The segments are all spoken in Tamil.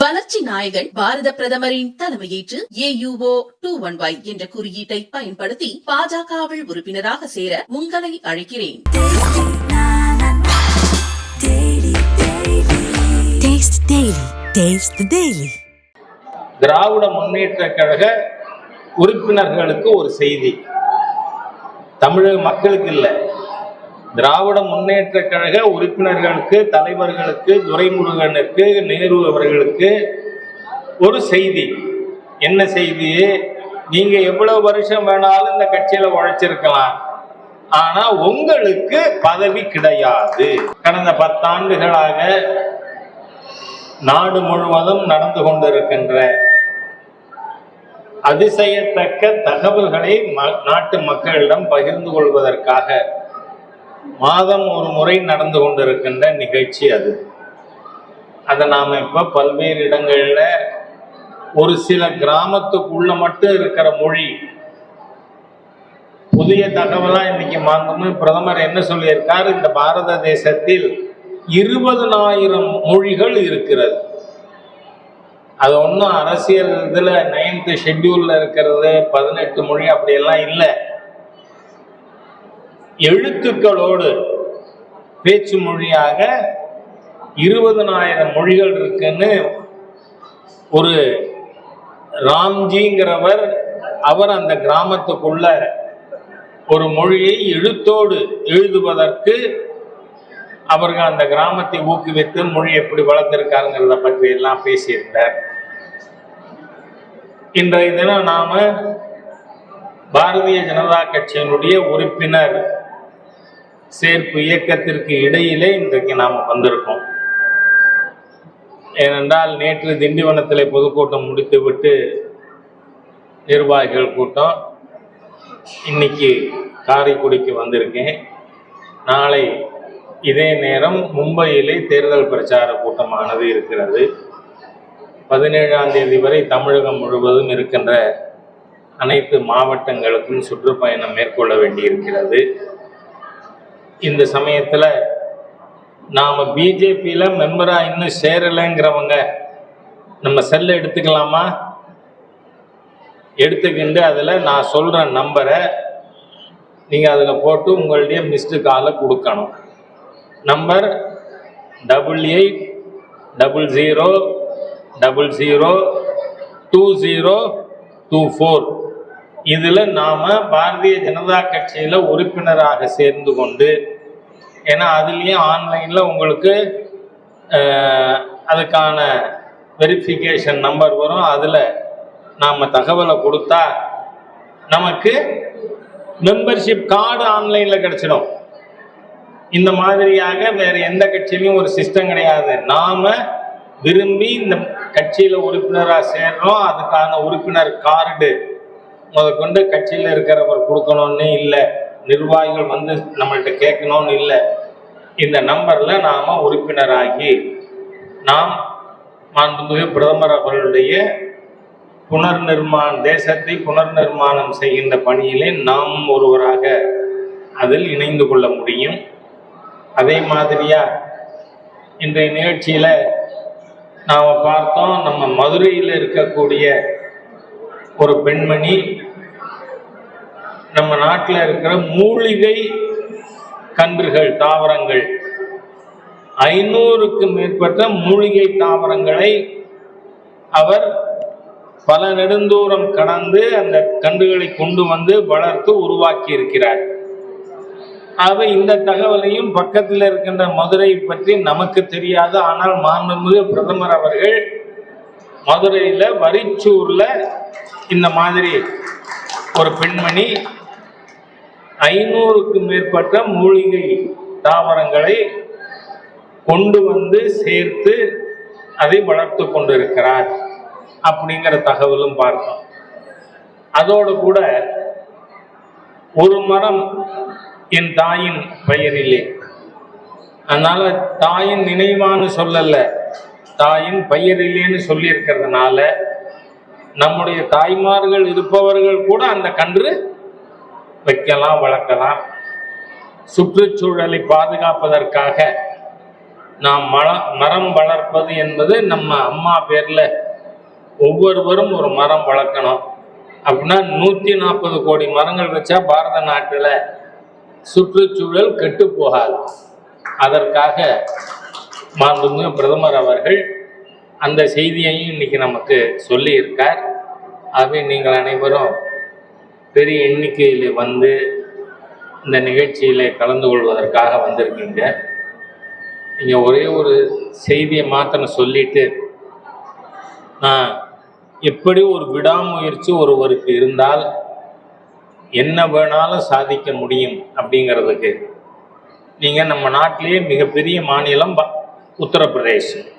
வளர்ச்சி நாயகன் பாரத பிரதமரின் தலைமையேற்று ஏயுஓ டூ ஒன் ஒய் என்ற குறியீட்டை பயன்படுத்தி பாஜகவில் உறுப்பினராக சேர உங்களை அழைக்கிறேன் Taste Daily. Taste the Daily. Dravida Munnetra கழக உறுப்பினர்களுக்கு ஒரு செய்தி தமிழக மக்களுக்கு இல்லை திராவிட முன்னேற்ற கழக உறுப்பினர்களுக்கு தலைவர்களுக்கு துரைமுருகனுக்கு நேரு அவர்களுக்கு ஒரு செய்தி. என்ன செய்தி? நீங்க எவ்வளவு வருஷம் வேணாலும் இந்த கட்சியில உழைச்சிருக்கலாம். ஆனா உங்களுக்கு பதவி கிடையாது. கடந்த பத்தாண்டுகளாக நாடு முழுவதும் நடந்து கொண்டிருக்கின்ற அதிசயத்தக்க தகவல்களை ம- நாட்டு மக்களிடம் பகிர்ந்து கொள்வதற்காக மாதம் ஒரு முறை நடந்து கொண்டிருக்கின்ற நிகழ்ச்சி அது. அதை நாம இப்போ பல்வேறு இடங்களில் ஒரு சில கிராமத்துக்குள்ள மட்டும் இருக்கிற மொழி புதிய தகவலா இன்னைக்கு மாண்புமிகு பிரதமர் என்ன சொல்லியிருக்கார்? இந்த பாரத தேசத்தில் இருபதனாயிரம் மொழிகள் இருக்கிறது. அது ஒன்றும் அரசியல் இதில் நைன்த்து ஷெட்யூலில் இருக்கிறது பதினெட்டு மொழி அப்படியெல்லாம் இல்லை. எழுத்துக்களோடு பேச்சு மொழியாக இருபதனாயிரம் மொழிகள் இருக்குன்னு ஒரு ராம்ஜிங்கிறவர் அவர் அந்த கிராமத்துக்குள்ள ஒரு மொழியை எழுத்தோடு எழுதுவதற்கு அவர்கள் அந்த கிராமத்தை ஊக்குவித்து மொழி எப்படி வளர்த்திருக்காருங்கிறத பற்றி எல்லாம் பேசியிருந்தார். இன்றைய தினம் நாம பாரதிய ஜனதா கட்சியினுடைய உறுப்பினர் சேர்ப்பு இயக்கத்திற்கு இடையிலே இன்றைக்கு நாம் வந்திருக்கோம். ஏனென்றால் நேற்று திண்டிவனத்தில் பொதுக்கூட்டம் முடித்துவிட்டு நிர்வாகிகள் கூட்டம். இன்னைக்கு காரைக்குடிக்கு வந்திருக்கேன். நாளை இதே நேரம் மும்பையிலே தேர்தல் பிரச்சார கூட்டமானது இருக்கிறது. பதினேழாம் தேதி வரை தமிழகம் முழுவதும் இருக்கின்ற அனைத்து மாவட்டங்களுக்கும் சுற்றுப்பயணம் மேற்கொள்ள வேண்டியிருக்கிறது. இந்த சமயத்தில் நாம் பிஜேபியில் மெம்பராக இன்னும் சேரலைங்கிறவங்க நம்ம செல்லை எடுத்துக்கலாமா? எடுத்துக்கிண்டு அதில் நான் சொல்கிற நம்பரை நீங்கள் அதில் போட்டு உங்களுடைய மிஸ்டு காலை கொடுக்கணும். Number double eight double zero double zero two zero two four இதில் நாம் பாரதிய ஜனதா கட்சியில் உறுப்பினராக சேர்ந்து கொண்டு ஏன்னா அதுலேயும் ஆன்லைனில் உங்களுக்கு அதுக்கான வெரிஃபிகேஷன் நம்பர் வரும். அதில் நாம் தகவலை கொடுத்தா நமக்கு மெம்பர்ஷிப் கார்டு ஆன்லைனில் கிடச்சிடும். இந்த மாதிரியாக வேற எந்த கட்சியிலையும் ஒரு சிஸ்டம் கிடையாது. நாம் விரும்பி இந்த கட்சியில் உறுப்பினராக சேர்றோம். அதுக்கான உறுப்பினர் கார்டு முதற்கொண்டு கட்சியில் இருக்கிறவர் கொடுக்கணும்னு இல்லை. நிர்வாகிகள் வந்து நம்மள்ட்ட கேட்கணும்னு இல்லை. இந்த நம்பர்ல நாம உறுப்பினராகி நாம் மாண்புமிகு பிரதமர் அவர்களுடைய புனர் நிர்மாண தேசத்தை புனர் நிர்மாணம் செய்கின்ற பணியிலே நாம் ஒருவராக அதில் இணைந்து கொள்ள முடியும். அதே மாதிரியா இன்றைய நிகழ்ச்சியில நாம் பார்த்தோம் நம்ம மதுரையில் இருக்கக்கூடிய ஒரு பெண்மணி நம்ம நாட்டில் இருக்கிற மூலிகை கன்றுகள் தாவரங்கள். ஐநூறுக்கு மேற்பட்ட மூலிகை தாவரங்களை அவர் பல நெடுந்தூரம் கடந்து அந்த கன்றுகளை கொண்டு வந்து வளர்த்து உருவாக்கி இருக்கிறார் ஆக இந்த தகவலையும் பக்கத்தில் இருக்கின்ற மதுரை பற்றி நமக்கு தெரியாது. ஆனால் மாண்புமிகு பிரதமர் அவர்கள் மதுரையில் வரிச்சூரில் இந்த மாதிரி ஒரு பெண்மணி ஐநூறுக்கு மேற்பட்ட மூலிகை தாவரங்களை கொண்டு வந்து சேர்த்து அதை வளர்த்து கொண்டிருக்கிறார் அப்படிங்கிற தகவலும் பார்த்தோம். அதோடு கூட ஒரு மரம் என் தாயின் பெயரிலே. அதனால தாயின் நினைவான்னு சொல்லல தாயின் பெயரிலேன்னு சொல்லியிருக்கிறதுனால நம்முடைய தாய்மார்கள் இருப்பவர்கள் கூட அந்த கன்று வைக்கலாம் வளர்க்கலாம். சுற்றுச்சூழலை பாதுகாப்பதற்காக நாம் மல மரம் வளர்ப்பது என்பது நம்ம அம்மா பேரில் ஒவ்வொருவரும் ஒரு மரம் வளர்க்கணும். அப்படின்னா நூற்றி நாற்பது கோடி மரங்கள் வச்சா பாரத நாட்டில் சுற்றுச்சூழல் கெட்டு போகாது. அதற்காக மாண்புமிகு பிரதமர் அவர்கள் அந்த செய்தியையும் இன்னைக்கு நமக்கு சொல்லியிருக்கார். ஆகவே நீங்கள் அனைவரும் பெரிய எண்ணிக்கையில் வந்து இந்த நிகழ்ச்சியில் கலந்து கொள்வதற்காக வந்திருக்கீங்க. நீங்கள் ஒரே ஒரு செய்தியை மாத்திரம் சொல்லிட்டு நான் எப்படி ஒரு விடாமுயற்சி ஒருவருக்கு இருந்தால் என்ன வேணாலும் சாதிக்க முடியும் அப்படிங்கிறதுக்கு. நீங்கள் நம்ம நாட்டிலேயே மிகப்பெரிய மாநிலம் ப- உத்தரப்பிரதேசம்.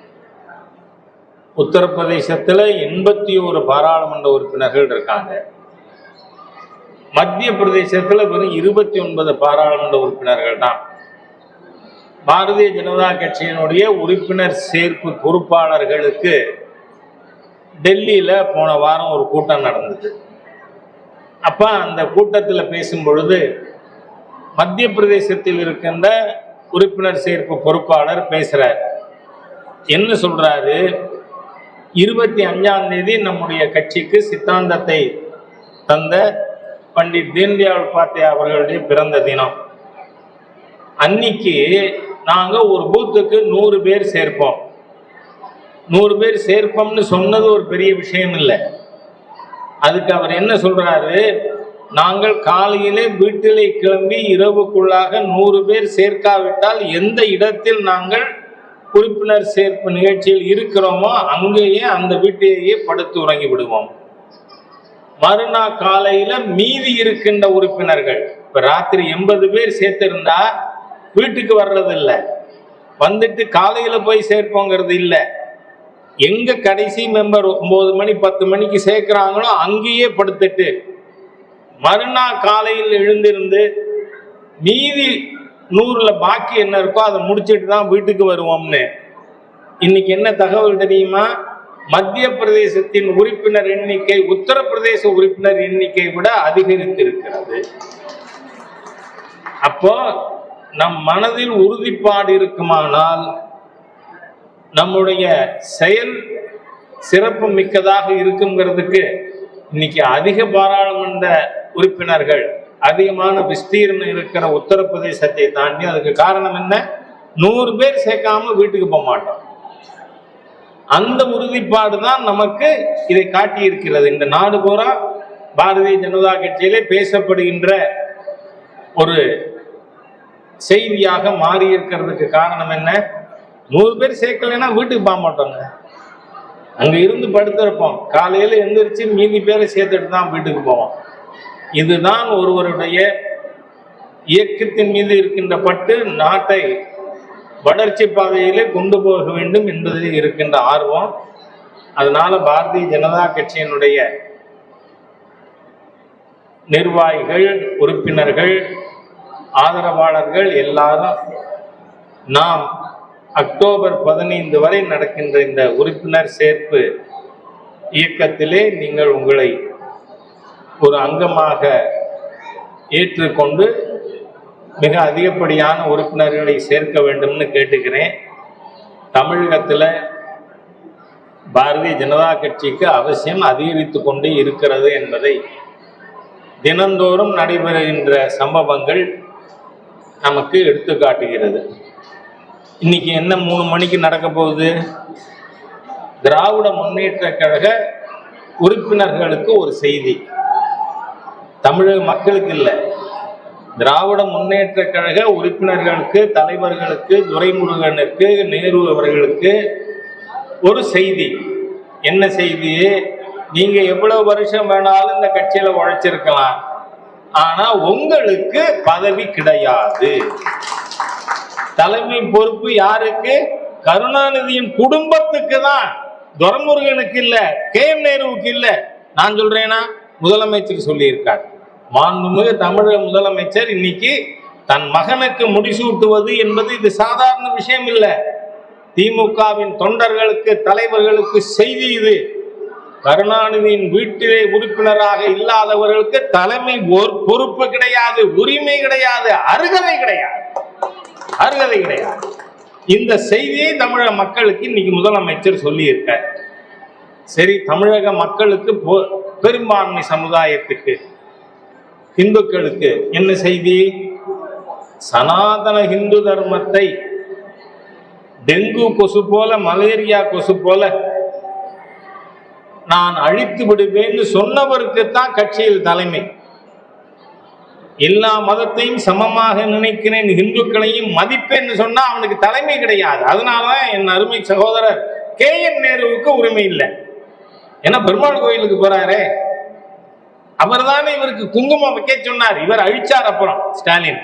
உத்தரப்பிரதேசத்தில் எண்பத்தி ஒரு பாராளுமன்ற உறுப்பினர்கள் இருக்காங்க. மத்திய பிரதேசத்தில் வெறும் இருபத்தி ஒன்பது பாராளுமன்ற உறுப்பினர்கள் தான் பாரதிய ஜனதா கட்சியினுடைய உறுப்பினர் சேர்ப்பு பொறுப்பாளர்களுக்கு டெல்லியில் போன வாரம் ஒரு கூட்டம் நடந்தது. அப்போ அந்த கூட்டத்தில் பேசும் பொழுது மத்திய பிரதேசத்தில் இருக்கின்ற உறுப்பினர் சேர்ப்பு பொறுப்பாளர் பேசுகிறார் என்ன சொல்கிறாரு இருபத்தி அஞ்சாம் தேதி நம்முடைய கட்சிக்கு சித்தாந்தத்தை தந்த பண்டிட் தீன்தயாள் உபாத்யாய் அவர்களுடைய பிறந்த தினம். அன்னைக்கு நாங்க ஒரு பூத்துக்கு நூறு பேர் சேர்ப்போம். நூறு பேர் சேர்ப்போம்னு சொன்னது ஒரு பெரிய விஷயம் இல்லை. அதுக்கு அவர் என்ன சொல்றாரு? நாங்கள் காலையிலே வீட்டிலே கிளம்பி இரவுக்குள்ளாக நூறு பேர் சேர்க்காவிட்டால் எந்த இடத்தில் நாங்கள் உறுப்பினர் சேர்ப்பு நிகழ்ச்சியில் இருக்கிறோமோ அங்கேயே அந்த வீட்டிலேயே படுத்து உறங்கி விடுவோம். மறுநாள் காலையில மீதி இருக்கின்ற உறுப்பினர்கள் இப்ப ராத்திரி எண்பது பேர் சேர்த்திருந்தா வீட்டுக்கு வர்றது இல்ல. வந்துட்டு காலையில போய் சேர்ப்போங்கிறது இல்ல. எங்க கடைசி மெம்பர் ஒன்பது மணி பத்து மணிக்கு சேர்க்கிறாங்களோ அங்கேயே படுத்துட்டு மறுநாள் காலையில் எழுந்திருந்து மீதி நூறுல பாக்கி என்ன இருக்கோ அதை முடிச்சிட்டு தான் வீட்டுக்கு வருவோம்னு. இன்னைக்கு என்ன தகவல் தெரியுமா? மத்திய பிரதேசத்தின் உறுப்பினர் எண்ணிக்கை உத்தரப்பிரதேச உறுப்பினர் எண்ணிக்கை விட அதிகரித்திருக்கிறது. அப்போ நம் மனதில் உறுதிப்பாடு இருக்குமானால் நம்முடைய செயல் சிறப்பு மிக்கதாக இருக்குங்கிறதுக்கு இன்னைக்கு அதிக பாராளுமன்ற உறுப்பினர்கள் அதிகமான விஸ்தீர்ணம் இருக்கிற உத்தரப்பிரதேசத்தை தாண்டி அதுக்கு காரணம் என்ன? நூறு பேர் சேர்க்காம வீட்டுக்கு போக மாட்டோம். அந்த உறுதிப்பாடு தான் நமக்கு இதை காட்டியிருக்கிறது. இந்த நாடு பூரா பாரதிய ஜனதா கட்சியிலே பேசப்படுகின்ற ஒரு செய்தியாக மாறி இருக்கிறதுக்கு காரணம் என்ன? நூறு பேர் சேர்க்கலைன்னா வீட்டுக்கு போக மாட்டோங்க. அங்க இருந்து படுத்திருப்போம். காலையில எந்திரிச்சு மீதி பேரை சேர்த்துட்டு தான் வீட்டுக்கு போவோம். இதுதான் ஒருவருடைய இயக்கத்தின் மீது இருக்கின்ற பட்டு நாட்டை வளர்ச்சி பாதையிலே கொண்டு போக வேண்டும் என்பதில் இருக்கின்ற ஆர்வம். அதனால பாரதிய ஜனதா கட்சியினுடைய நிர்வாகிகள் உறுப்பினர்கள் ஆதரவாளர்கள் எல்லாரும் நாம் அக்டோபர் பதினைந்து வரை நடக்கின்ற இந்த உறுப்பினர் சேர்ப்பு இயக்கத்திலே நீங்கள் உங்களை ஒரு அங்கமாக ஏற்றுக்கொண்டு மிக அதிகப்படியான உறுப்பினர்களை சேர்க்க வேண்டும்னு கேட்டுக்கிறேன். தமிழகத்தில் பாரதிய ஜனதா கட்சிக்கு அவசியம் அதிகரித்து கொண்டே இருக்கிறது என்பதை தினந்தோறும் நடைபெறுகின்ற சம்பவங்கள் நமக்கு எடுத்து காட்டுகிறது. இன்னைக்கு என்ன மூணு மணிக்கு நடக்க போகுது? திராவிட முன்னேற்ற கழக உறுப்பினர்களுக்கு ஒரு செய்தி. தமிழக மக்களுக்கு இல்லை. திராவிட முன்னேற்ற கழக உறுப்பினர்களுக்கு தலைவர்களுக்கு துரைமுருகனுக்கு நேரு அவர்களுக்கு ஒரு செய்தி. என்ன செய்தி? நீங்க எவ்வளவு வருஷம் வேணாலும் இந்த கட்சியில உழைச்சிருக்கலாம். ஆனா உங்களுக்கு பதவி கிடையாது. தலைமை பொறுப்பு யாருக்கு? கருணாநிதியின் குடும்பத்துக்கு தான். துரைமுருகனுக்கு இல்ல கே எம் நேருவுக்கு இல்ல. நான் சொல்றேனா? முதலமைச்சர் சொல்லியிருக்காரு. மாண்புமிகு தமிழக முதலமைச்சர் இன்னைக்கு தன் மகனுக்கு முடிசூட்டுவது என்பது இது சாதாரண விஷயம் இல்லை. திமுகவின் தொண்டர்களுக்கு தலைவர்களுக்கு செய்தி இது. கருணாநிதியின் வீட்டிலே உறுப்பினராக இல்லாதவர்களுக்கு தலைமை ஒரு பொறுப்பு கிடையாது உரிமை கிடையாது அருகதை கிடையாது. அருகதை கிடையாது. இந்த செய்தியை தமிழக மக்களுக்கு இன்னைக்கு முதலமைச்சர் சொல்லியிருக்க சரி தமிழக மக்களுக்கு பொ- பெரும்பான்மை சமுதாயத்துக்கு இந்துக்களுக்கு என்ன செய்தி? சனாதன இந்து தர்மத்தை டெங்கு கொசு போல மலேரியா கொசு போல நான் அழித்து விடுவேன்னு சொன்னவருக்கு தான் கட்சியில் தலைமை. எல்லா மதத்தையும் சமமாக நினைக்கிறேன் இந்துக்களையும் மதிப்பேன்னு சொன்னா அவனுக்கு தலைமை கிடையாது. அதனாலதான் என் அருமை சகோதரர் கே என் நேருவுக்கு உரிமை இல்லை. ஏன்னா பெருமாள் கோயிலுக்கு போறாரே. அவர் தானே இவருக்கு குங்குமம் வைக்க சொன்னார். இவர் அழிச்சார் அப்புறம் ஸ்டாலின்.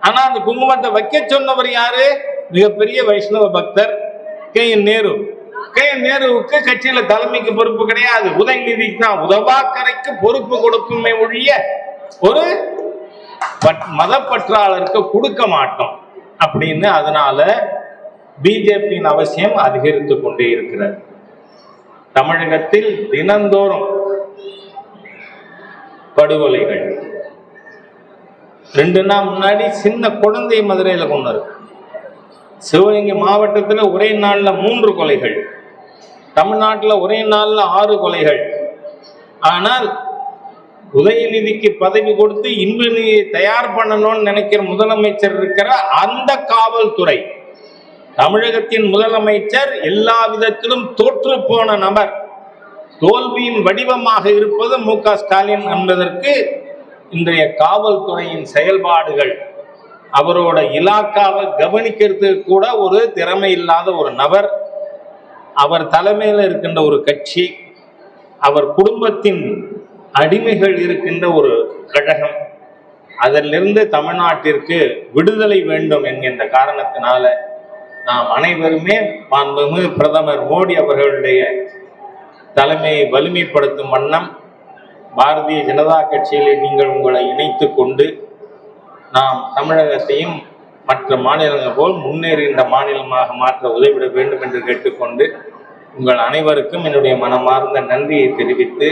ஆனா அந்த குங்குமத்தை வைக்க சொன்னவர் யாரு? மிகப்பெரிய வைஷ்ணவ பக்தர் K. N. Nehru. K. N. நேருவுக்கு கட்சியில தலைமைக்கு பொறுப்பு கிடையாது. உதயநிதிக்கு தான். உதவாக்கரைக்கு பொறுப்பு கொடுக்குமே ஒழிய ஒரு பட்- மதப்பற்றாளருக்கு கொடுக்க மாட்டோம் அப்படின்னு அதனால பிஜேபியின் அவசியம் அதிகரித்து கொண்டே இருக்கிறது. தமிழகத்தில் தினந்தோறும் படுகொலைகள். ரெண்டு நாள் முன்னாடி சின்ன குழந்தை மதுரையில் கொண்டாரு சிவகங்கை மாவட்டத்தில் ஒரே நாளில் மூன்று கொலைகள். தமிழ்நாட்டில் ஒரே நாளில் ஆறு கொலைகள். ஆனால் உதயநிதிக்கு பதவி கொடுத்து இன்பநிதியை தயார் பண்ணணும்னு நினைக்கிற முதலமைச்சர் இருக்கிற அந்த காவல்துறை தமிழகத்தின் முதலமைச்சர் எல்லா விதத்திலும் தோற்று போன நபர் தோல்வியின் வடிவமாக இருப்பது மு க. ஸ்டாலின் என்பதற்கு இன்றைய காவல்துறையின் செயல்பாடுகள். அவரோட இலாக்காவை கவனிக்கிறதுக்கு கூட ஒரு திறமை இல்லாத ஒரு நபர். அவர் தலைமையில் இருக்கின்ற ஒரு கட்சி. அவர் குடும்பத்தின் அடிமைகள் இருக்கின்ற ஒரு கழகம். அதிலிருந்து தமிழ்நாட்டிற்கு விடுதலை வேண்டும் என்கின்ற காரணத்தினால நாம் அனைவருமே மாண்புமிகு பிரதமர் மோடி அவர்களுடைய தலைமையை வலிமைப்படுத்தும் வண்ணம் பாரதிய ஜனதா கட்சியில் நீங்கள் உங்களை இணைத்து கொண்டு நாம் தமிழகத்தையும் மற்ற மாநிலங்கள் போல் முன்னேறுகின்ற மாநிலமாக மாற்ற உதவிட வேண்டும் என்று கேட்டுக்கொண்டு உங்கள் அனைவருக்கும் என்னுடைய மனமார்ந்த நன்றியை தெரிவித்து